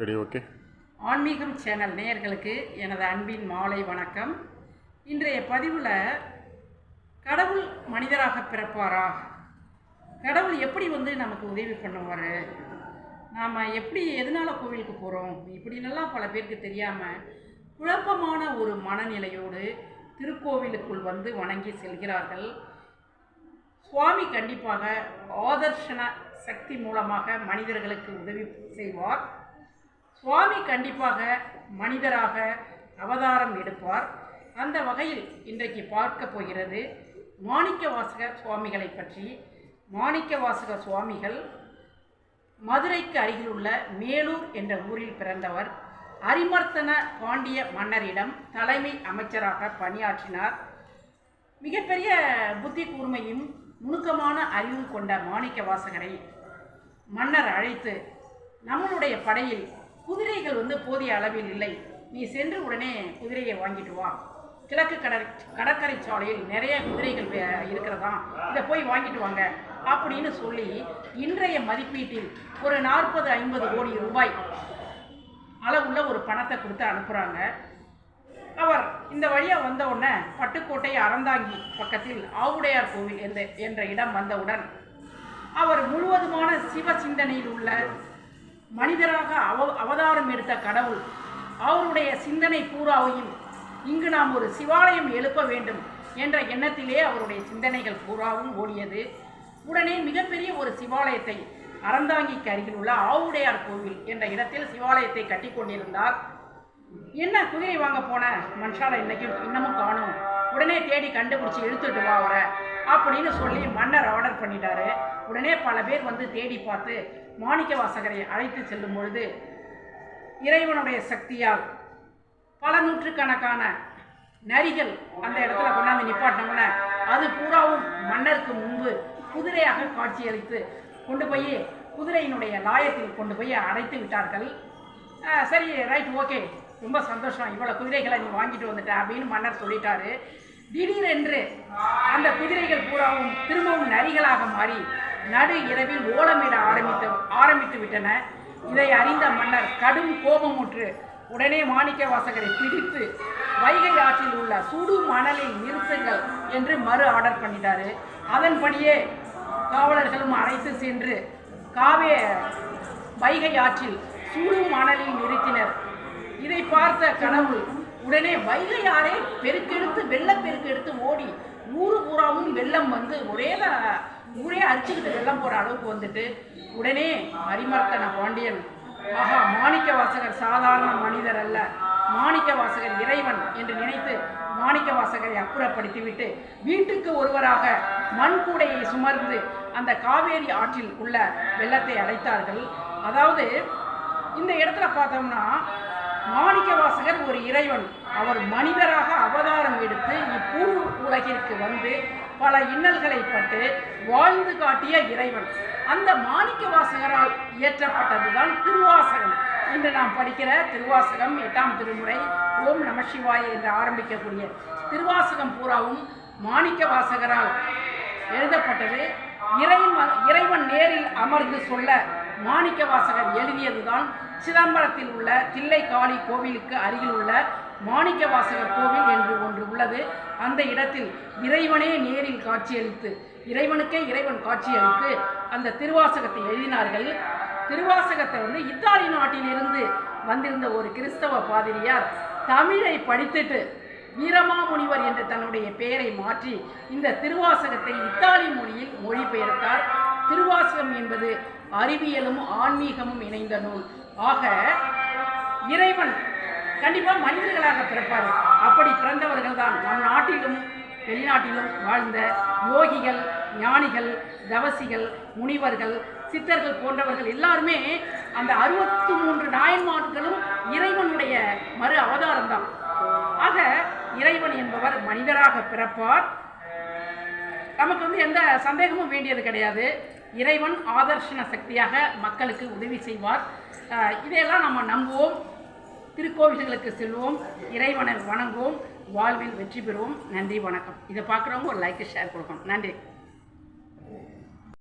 Ready okay ஆன்மீகம் channel நேயர்களுக்கு எனது அன்பின் மாலை வணக்கம். இன்றைய பதிவில் கடவுள் மனிதராக பிறப்பாரா? கடவுள் எப்படி வந்து நமக்கு உதவி பண்ணுவார்? நாம் எப்படி எதனால் கோவிலுக்கு போகிறோம் இப்படின்னெல்லாம் பல பேருக்கு தெரியாமல் குழப்பமான ஒரு மனநிலையோடு திருக்கோவிலுக்குள் வந்து வணங்கி செல்கிறார்கள். சுவாமி கண்டிப்பாக ஆதர்ஷன சக்தி மூலமாக மனிதர்களுக்கு உதவி செய்வார். சுவாமி கண்டிப்பாக மனிதராக அவதாரம் எடுப்பார். அந்த வகையில் இன்றைக்கு பார்க்க போகிறது மாணிக்க வாசக சுவாமிகளை பற்றி. மாணிக்க வாசக சுவாமிகள் மதுரைக்கு அருகிலுள்ள மேலூர் என்ற ஊரில் பிறந்தவர். அரிமர்த்தன பாண்டிய மன்னரிடம் தலைமை அமைச்சராக பணியாற்றினார். மிகப்பெரிய புத்தி கூர்மையும் நுணுக்கமான அறிவும் கொண்ட மாணிக்க வாசகரை மன்னர் அழைத்து நம்மளுடைய படையில் குதிரைகள் வந்து போதிய அளவில் இல்லை. நீ சென்று உடனே குதிரையை வாங்கிட்டு வா. கிழக்கு கடற் கடற்கரை சாலையில் நிறைய குதிரைகள் வே- இருக்கிறதா இதை போய் வாங்கிட்டு வாங்க அப்படின்னு சொல்லி இன்றைய மதிப்பீட்டில் ஒரு நாற்பது ஐம்பது கோடி ரூபாய் அளவுள்ள ஒரு பணத்தை கொடுத்து அனுப்புகிறாங்க அவர் இந்த வழியாக வந்த உடனே பட்டுக்கோட்டை அறந்தாங்கி பக்கத்தில் ஆவுடையார் கோவில் என்ற என்ற இடம் வந்தவுடன் அவர் முழுவதுமான சிவ சிந்தனையில் உள்ள மனிதராக அவ அவதாரம் எடுத்த கடவுள் அவருடைய சிந்தனை பூராவையும் இங்கு நாம் ஒரு சிவாலயம் எழுப்ப வேண்டும் என்ற எண்ணத்திலே அவருடைய சிந்தனைகள் பூராவும் ஓடியது. உடனே மிகப்பெரிய ஒரு சிவாலயத்தை அறந்தாங்கிக்கு அருகில் உள்ள ஆவுடையார் கோவில் என்ற இடத்தில் சிவாலயத்தை கட்டி கொண்டிருந்தார். என்ன குதிரை வாங்க போன மனுஷால இன்னைக்கு இன்னமும் காணும். உடனே தேடி கண்டுபிடிச்சி இழுத்துட்டு வா அவரை அப்படின்னு சொல்லி மன்னர் ஆர்டர் பண்ணிட்டாரு. உடனே பல பேர் வந்து தேடி பார்த்து மாணிக்க வாசகரை அழைத்து செல்லும் பொழுது இறைவனுடைய சக்தியால் பல நூற்றுக்கணக்கான நரிகள் அந்த இடத்துல கொண்டாந்து நிப்பாட்டினோம்னா அது பூராவும் மன்னருக்கு முன்பு குதிரையாக காட்சியளித்து கொண்டு போய் குதிரையினுடைய லாயத்தில் கொண்டு போய் அடைத்து விட்டார்கள். சரி ரைட் ஓகே ரொம்ப சந்தோஷம். இவ்வளோ குதிரைகளை நீ வாங்கிட்டு வந்துட்ட அப்படின்னு மன்னர் சொல்லிட்டாரு. திடீரென்று அந்த குதிரைகள் பூராவும் திரும்பவும் நரிகளாக மாறி நடு இரவில் ஓலமிட ஆரம்பித்து விட்டன. இதை அறிந்த மன்னர் கடும் கோபமுற்று உடனே மாணிக்க வாசகரை பிடித்து வைகை ஆற்றில் உள்ள சுடு மணலில் நிறுத்துங்கள் என்று மறு ஆர்டர் பண்ணிட்டாரு. அதன்படியே காவலர்களும் அழைத்து சென்று காவே வைகை ஆற்றில் சுடு மணலில் நிறுத்தினர். இதை பார்த்த கடவுள் உடனே வைகை ஆறே பெருக்கெடுத்து வெள்ளம் பெருக்கெடுத்து ஓடி ஊரு பூராவும் வெள்ளம் வந்து ஒரே த- அரிச்சுக்கிட்டு வெள்ளம் போற அளவுக்கு வந்துட்டு உடனே அரிமர்த்தன பாண்டியன். ஆஹா மாணிக்க வாசகர் சாதாரண மனிதர் அல்ல. மாணிக்க வாசகர் இறைவன் என்று நினைத்து மாணிக்க வாசகரை அப்புறப்படுத்திவிட்டு வீட்டுக்கு ஒருவராக மண் கூடையை சுமர்ந்து அந்த காவேரி ஆற்றில் உள்ள வெள்ளத்தை அடைத்தார்கள். அதாவது இந்த இடத்துல பார்த்தோம்னா மாணிக்க வாசகர் ஒரு இறைவன். அவர் மனிதராக அவதாரம் எடுத்து இப்பூ உலகிற்கு வந்து பல இன்னல்களை பட்டு வாழ்ந்து காட்டிய இறைவன். அந்த மாணிக்க வாசகரால் இயற்றப்பட்டதுதான் திருவாசகம். இன்று நாம் படிக்கிற திருவாசகம் எட்டாம் திருமுறை ஓம் நம சிவாய என்று ஆரம்பிக்கக்கூடிய திருவாசகம் பூராவும் மாணிக்க வாசகரால் எழுதப்பட்டது. இறைவன் இறைவன் நேரில் அமர்ந்து சொல்ல மாணிக்க வாசகர் எழுதியதுதான் சிதம்பரத்தில் உள்ள தில்லைக்காளி கோவிலுக்கு அருகில் உள்ள மாணிக்க வாசகர் கோவில் என்று ஒன்று உள்ளது. அந்த இடத்தில் இறைவனே நேரில் காட்சியளித்து இறைவனுக்கே இறைவன் காட்சியளித்து அந்த திருவாசகத்தை எழுதினார்கள். திருவாசகத்தை வந்து இத்தாலி நாட்டிலிருந்து வந்திருந்த ஒரு கிறிஸ்தவ பாதிரியார் தமிழை படித்துட்டு வீரமாமுனிவர் என்று தன்னுடைய பெயரை மாற்றி இந்த திருவாசகத்தை இத்தாலி மொழியில் மொழிபெயர்த்தார். திருவாசகம் என்பது அறிவியலும் ஆன்மீகமும் இணைந்த நூல். ஆக இறைவன் கண்டிப்பாக மனிதர்களாக பிறப்பார். அப்படி பிறந்தவர்கள் தான் நம் நாட்டிலும் வெளிநாட்டிலும் வாழ்ந்த யோகிகள் ஞானிகள் தவசிகள் முனிவர்கள் சித்தர்கள் போன்றவர்கள் எல்லாருமே அந்த அறுபத்தி மூன்று நாயன்மார்களும் இறைவனுடைய மறு அவதாரம் தான் ஆக இறைவன் என்பவர் மனிதராக பிறப்பார். நமக்கு வந்து எந்த சந்தேகமும் வேண்டியது கிடையாது. இறைவன் ஆதர்ஷன சக்தியாக மக்களுக்கு உதவி செய்வார். இதையெல்லாம் நம்ம நம்புவோம். திருக்கோவில்களுக்கு செல்வோம். இறைவனை வணங்குவோம். வாழ்வில் வெற்றி பெறுவோம். நன்றி வணக்கம். இதை பார்க்குறவங்க ஒரு லைக் ஷேர் கொடுக்கணும். நன்றி.